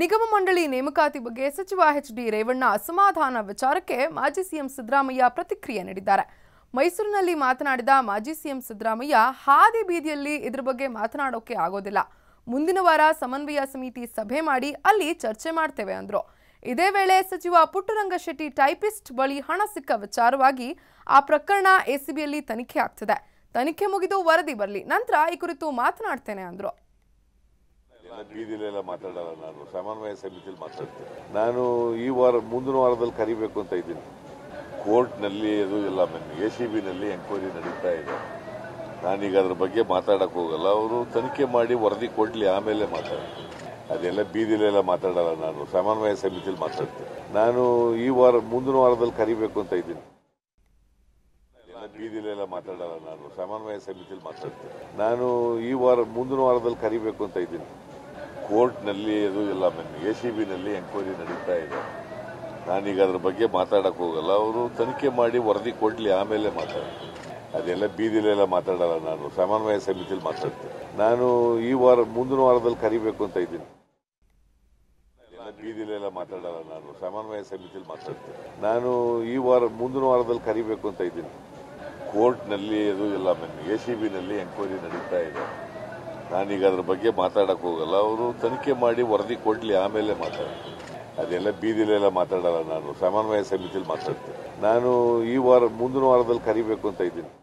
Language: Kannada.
ನಿಗಮ ಮಂಡಳಿ ನೇಮಕಾತಿ ಬಗ್ಗೆ ಸಚಿವ ಎಚ್ ಡಿ ರೇವಣ್ಣ ಅಸಮಾಧಾನ ವಿಚಾರಕ್ಕೆ ಮಾಜಿ ಸಿಎಂ ಸಿದ್ದರಾಮಯ್ಯ ಪ್ರತಿಕ್ರಿಯೆ ನೀಡಿದ್ದಾರೆ. ಮೈಸೂರಿನಲ್ಲಿ ಮಾತನಾಡಿದ ಮಾಜಿ ಸಿಎಂ ಸಿದ್ದರಾಮಯ್ಯ, ಹಾದಿ ಬೀದಿಯಲ್ಲಿ ಇದ್ರ ಬಗ್ಗೆ ಮಾತನಾಡೋಕೆ ಆಗೋದಿಲ್ಲ. ಮುಂದಿನ ವಾರ ಸಮನ್ವಯ ಸಮಿತಿ ಸಭೆ ಮಾಡಿ ಅಲ್ಲಿ ಚರ್ಚೆ ಮಾಡ್ತೇವೆ ಅಂದ್ರು. ಇದೇ ವೇಳೆ ಸಚಿವ ಪುಟ್ಟರಂಗ ಶೆಟ್ಟಿ ಟೈಪಿಸ್ಟ್ ಬಳಿ ಹಣ ಸಿಕ್ಕ ವಿಚಾರವಾಗಿ ಆ ಪ್ರಕರಣ ಎಸಿಬಿಯಲ್ಲಿ ತನಿಖೆ ಆಗ್ತಿದೆ. ತನಿಖೆ ಮುಗಿದು ವರದಿ ಬರಲಿ, ನಂತರ ಈ ಕುರಿತು ಮಾತನಾಡ್ತೇನೆ ಅಂದ್ರು. ಬೀದಿಲೆಲ್ಲ ಮಾತಾಡಲ್ಲ ನಾನು. ಸಮನ್ವಯ ಸಮಿತಿಯಲ್ಲಿ ಮಾತಾಡ್ತೇನೆ. ನಾನು ಈ ವಾರ, ಮುಂದಿನ ವಾರದಲ್ಲಿ ಕರಿಬೇಕು ಅಂತ ಇದ್ದೀನಿ. ಕೋರ್ಟ್ನಲ್ಲಿ ಅದು ಎಲ್ಲ ಎ ಸಿ ಬಿನಲ್ಲಿ ಎಂಕ್ವೈರಿ ನಡೀತಾ ಇದೆ. ನಾನೀಗ ಅದ್ರ ಬಗ್ಗೆ ಮಾತಾಡಕ್ ಹೋಗಲ್ಲ. ಅವರು ತನಿಖೆ ಮಾಡಿ ವರದಿ ಕೊಡಲಿ, ಆಮೇಲೆ ಮಾತಾಡ್ತೀನಿ. ಅದೆಲ್ಲ ಬೀದಿಲೆಲ್ಲ ಮಾತಾಡಲ್ಲ ನಾನು. ಸಮನ್ವಯ ಸಮಿತಿಯಲ್ಲಿ ಮಾತಾಡ್ತೇನೆ. ನಾನು ಈ ವಾರ, ಮುಂದಿನ ವಾರದಲ್ಲಿ ಕರಿಬೇಕು ಅಂತ ಇದ್ದೀನಿ. ಎಲ್ಲ ಬೀದಿಲೆಲ್ಲ ಮಾತಾಡಲ್ಲ ನಾನು. ಸಮನ್ವಯ ಸಮಿತಿಯಲ್ಲಿ ಮಾತಾಡ್ತೇನೆ. ನಾನು ಈ ವಾರ, ಮುಂದಿನ ವಾರದಲ್ಲಿ ಕರಿಬೇಕು ಅಂತ ಇದ್ದೀನಿ. ಕೋರ್ಟ್ನಲ್ಲಿ ಅದು ಎಲ್ಲ ಎ ಸಿ ಬಿನಲ್ಲಿ ಎಂಕ್ವೈರಿ ನಡೀತಾ ಇದೆ. ನಾನೀಗ ಅದ್ರ ಬಗ್ಗೆ ಮಾತಾಡಕ್ ಹೋಗಲ್ಲ. ಅವರು ತನಿಖೆ ಮಾಡಿ ವರದಿ ಕೊಡ್ಲಿ, ಆಮೇಲೆ ಮಾತಾಡಿ ಅದೆಲ್ಲ ಬೀದಿಲೆಲ್ಲ ಮಾತಾಡಲ್ಲ ನಾನು. ಸಮನ್ವಯ ಸಮಿತಿಯಲ್ಲಿ ಮಾತಾಡ್ತೀನಿ. ನಾನು ಈ ವಾರ, ಮುಂದಿನ ವಾರದಲ್ಲಿ ಕರಿಬೇಕು ಅಂತ ಇದ್ದೀನಿ. ಬೀದಿಲೆಲ್ಲ ಮಾತಾಡಲ್ಲ ನಾನು. ಸಮನ್ವಯ ಸಮಿತಿಯಲ್ಲಿ ಮಾತಾಡ್ತೀನಿ. ನಾನು ಈ ವಾರ, ಮುಂದಿನ ವಾರದಲ್ಲಿ ಕರಿಬೇಕು ಅಂತ ಇದ್ದೀನಿ. ಕೋರ್ಟ್ನಲ್ಲಿ ಅದು ಎಲ್ಲ ಎ ಸಿ ಬಿನಲ್ಲಿ ಎಂಕ್ವೈರಿ ನಡೀತಾ ಇದೆ. ನಾನೀಗ ಅದ್ರ ಬಗ್ಗೆ ಮಾತಾಡಕ್ ಹೋಗಲ್ಲ. ಅವರು ತನಿಖೆ ಮಾಡಿ ವರದಿ ಕೊಡ್ಲಿ, ಆಮೇಲೆ ಮಾತಾಡ. ಅದೆಲ್ಲ ಬೀದಿಲೆಲ್ಲ ಮಾತಾಡಲ್ಲ ನಾನು. ಸಮನ್ವಯ ಸಮಿತಿಯಲ್ಲಿ ಮಾತಾಡ್ತೇನೆ. ನಾನು ಈ ವಾರ, ಮುಂದಿನ ವಾರದಲ್ಲಿ ಕರಿಬೇಕು ಅಂತ ಇದ್ದೀನಿ.